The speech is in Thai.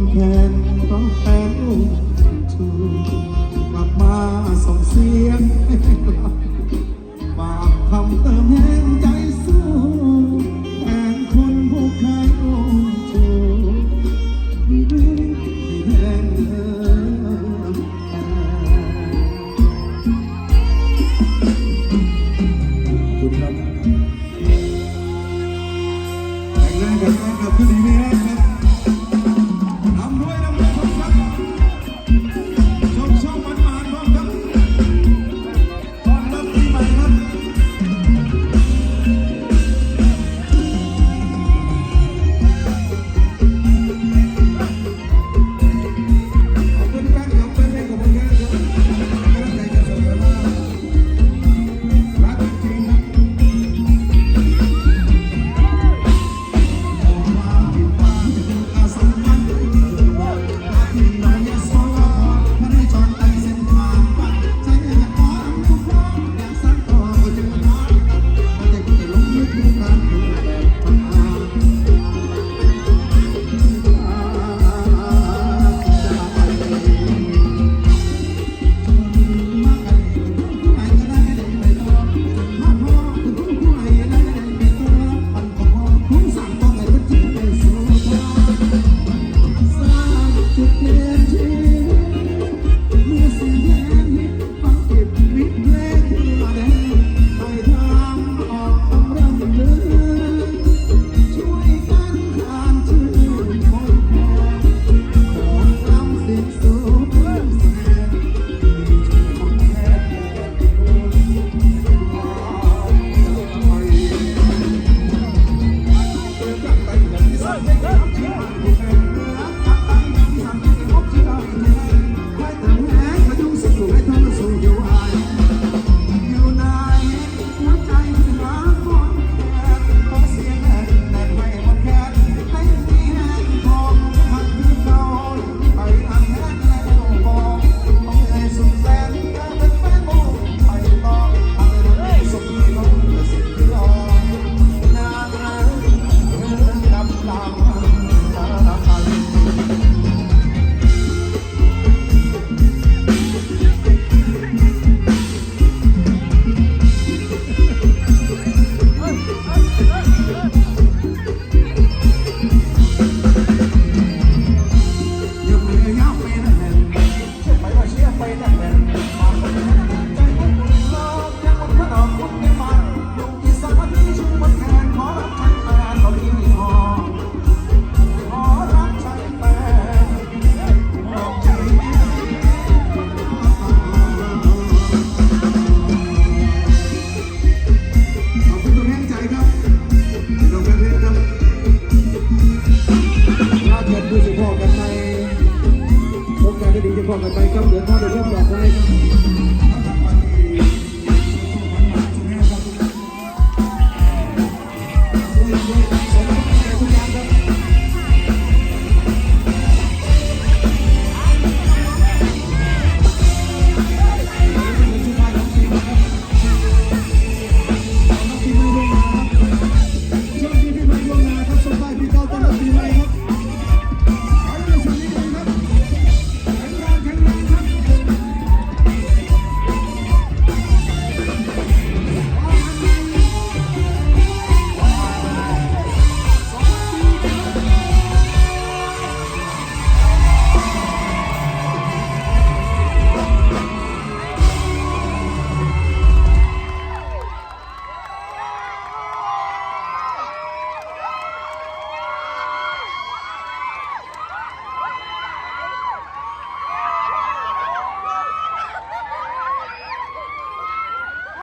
นแขนร้องแป้งชูกลับมาส่งเสียงฝากคำเติมแห้งใจสู้แทนคนผู้เคยโอ้ชูบคุณครับแต่งหน้กับแฟนกับพี่ดีไหมครั Christmas.